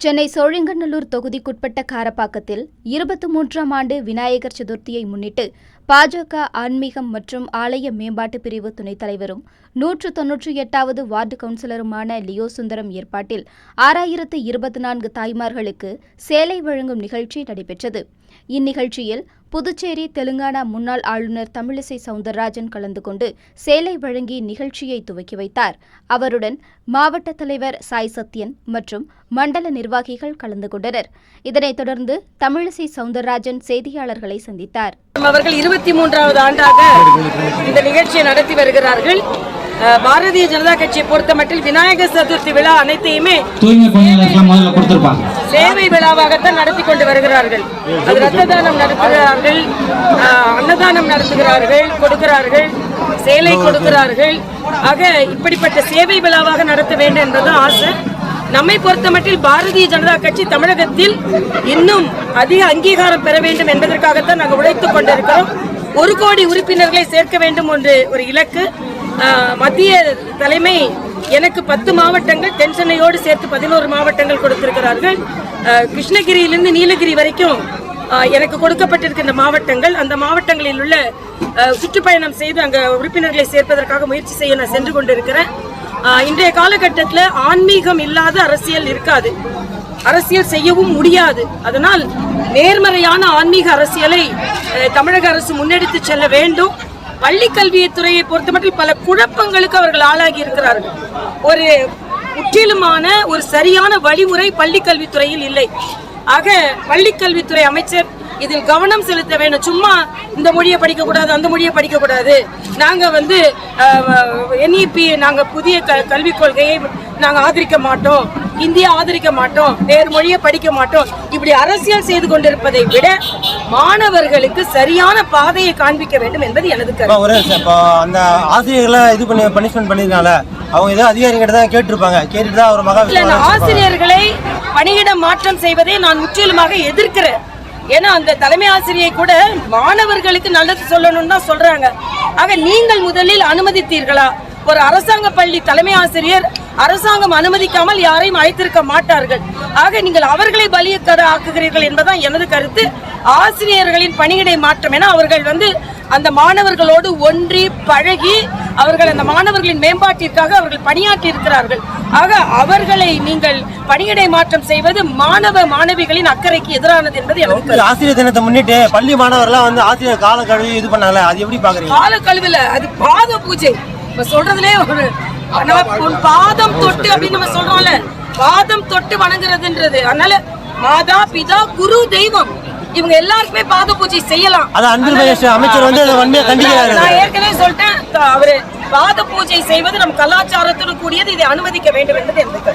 சென்னை சோழிங்கநல்லூர் தொகுதிக்குட்பட்ட காரப்பாக்கத்தில் இருபத்தி மூன்றாம் ஆண்டு விநாயகர் சதுர்த்தியை முன்னிட்டு பாஜக ஆன்மீகம் மற்றும் ஆலய மேம்பாட்டு பிரிவு துணைத் தலைவரும் நூற்று தொன்னூற்றி எட்டாவது வார்டு கவுன்சிலருமான லியோ சுந்தரம் ஏற்பாட்டில் ஆறாயிரத்து இருபத்தி நான்கு தாய்மார்களுக்கு சேலை வழங்கும் நிகழ்ச்சி நடைபெற்றது. இந்நிகழ்ச்சியில் புதுச்சேரி தெலுங்கானா முன்னாள் ஆளுநர் தமிழிசை சவுந்தரராஜன் கலந்து கொண்டு சேலை வழங்கி நிகழ்ச்சியை துவக்கி வைத்தார். அவருடன் மாவட்ட தலைவர் சாய் சத்யன் மற்றும் மண்டல நிர்வாகிகள் கலந்து கொண்டனர். இதனைத் தொடர்ந்து தமிழிசை சவுந்தரராஜன் செய்தியாளர்களை சந்தித்தார். அவர்கள் இருபத்தி மூன்றாவது ஆண்டாக இந்த நிகழ்ச்சியை நடத்தி வருகிறார்கள். பாரதிய ஜனதா கட்சியை பொறுத்தமட்டில் விநாயகர் சதுர்த்தி விழா அனைத்தையுமே சேவை விழாவாகத்தான் நடத்தி கொண்டு வருகிறார்கள். அது ரத்த தானம் நடத்துகிறார்கள் அன்னதானம் நடத்துகிறார்கள் கொடுக்கிறார்கள் சேலை கொடுக்கிறார்கள். ஆக இப்படிப்பட்ட சேவை விழாவாக நடத்த வேண்டும் என்பது ஆசை. நம்மை பொறுத்தமட்டில் பாரதிய ஜனதா கட்சி தமிழகத்தில் இன்னும் அதிக அங்கீகாரம் பெற வேண்டும் என்பதற்காகத்தான் நாங்கள் உழைத்துக் கொண்டிருக்கிறோம். ஒரு கோடி உறுப்பினர்களை சேர்க்க வேண்டும் என்று ஒரு இலக்கு. மத்திய தலைமை எனக்கு பத்து மாவட்டங்கள் தென்சென்னையோடு சேர்த்து பதினோரு மாவட்டங்கள் கொடுத்திருக்கிறார்கள். கிருஷ்ணகிரியிலிருந்து நீலகிரி வரைக்கும் எனக்கு கொடுக்கப்பட்டிருக்கின்ற மாவட்டங்கள். அந்த மாவட்டங்களில் உள்ள சுற்றுப்பயணம் செய்து அங்கே உறுப்பினர்களை சேர்ப்பதற்காக முயற்சி செய்ய நான் சென்று கொண்டிருக்கிறேன். இன்றைய காலகட்டத்தில் ஆன்மீகம் இல்லாத அரசியல் இருக்காது. அரசியல் செய்யவும் முடியாது. அதனால் நேர்மறையான ஆன்மீக அரசியலை தமிழக அரசு முன்னெடுத்து செல்ல வேண்டும். பள்ளி கல்வித்துறையை பொறுத்தமட்டில் பல குழப்பங்களுக்கு அவர்கள் ஆளாகி இருக்கிறார்கள். ஒரு முற்றிலுமான ஒரு சரியான வழிமுறை பள்ளி கல்வித்துறையில் இல்லை. ஆக பள்ளி கல்வித்துறை அமைச்சர் இதில் கவனம் செலுத்த வேண்டும். சும்மா இந்த மொழியை படிக்க கூடாது அந்த மொழியை படிக்க கூடாது நாங்க வந்து என்இபி நாங்க புதிய க- கல்விக் கொள்கையை நாங்க ஆதரிக்க மாட்டோம். இந்தியா ஆதரிக்க மாட்டோம் வேறு மொழியை படிக்க மாட்டோம். இப்படி அரசியல் செய்து கொண்டிருப்பதை விட மாணவர்களுக்கு சரியான பாதையை காண்பிக்க வேண்டும் என்பது எனது கருத்து. ஒரு இப்போ அந்த ஆசிரியர்களை இது பண்ணி பனிஷ்மெண்ட் பண்ணிருக்காங்க அவங்க ஏதோ அதிகாரிகிட்ட தான் கேட்டிருப்பாங்க. கேட்டுட்டு தான் அவர் மகா ஆசிரியர்களை பணியிட மாற்றம் செய்வதை நான் முற்றிலுமாக எதிர்க்கிறேன். ஏன்னா அந்த தலைமை ஆசிரியை கூட மாணவர்களுக்கு நல்லது சொல்லணும்னு தான் சொல்றாங்க. ஆக நீங்கள் முதலில் அனுமதித்தீர்களா? ஒரு அரசாங்க பள்ளி தலைமை ஆசிரியர் அரசாங்கம் அனுமதிக்காமல் யாரையும் அழைத்திருக்க மாட்டார்கள். ஆக நீங்கள் அவர்களை பலியக்கர ஆக்குகிறீர்கள் என்பதுதான் எனது கருத்து. ஆசிரியர்களின் பணியிடை மாற்றம் என அவர்கள் வந்து அந்த மாணவர்களோடு ஒன்றி பழகி அவர்கள் அந்த மாணவர்களின் மேம்பாட்டிற்காக அவர்கள் பணியாற்றி இருக்கிறார்கள் ஆக அவர்களை நீங்கள் பணியிடை மாற்றம் செய்வது மாணவ மாணவிகளின் அக்கறைக்கு எதிரானது என்பது எனக்கு. ஆசிரியர் தினத்தை முன்னிட்டு பள்ளி மாணவர்லாம் வந்து ஆசிரியர் கால கழுவி இது பண்ணாங்கல்ல அது எப்படி பாக்குறீங்க? கால கழுவில அது பாத பூஜை. இப்ப சொல்றதுலே ஒரு பாதம் தொட்டு அப்படின்னு நம்ம சொல்றோம்ல பாதம் தொட்டு வணங்குறதுன்றது அதனால மாதா பிதா குரு தெய்வம் இவங்க எல்லாருக்குமே பாத பூஜை செய்யலாம் அது அன்பில் மகேஷ் அமைச்சர் வந்து அதை வன்மையா கண்டிக்கிறாரு. நான் ஏற்கனவே சொல்லிட்டேன் அவரு பாத பூஜை செய்வது நம் கலாச்சாரத்துடன் கூடியது இதை அனுமதிக்க வேண்டும் என்பது எனக்கு.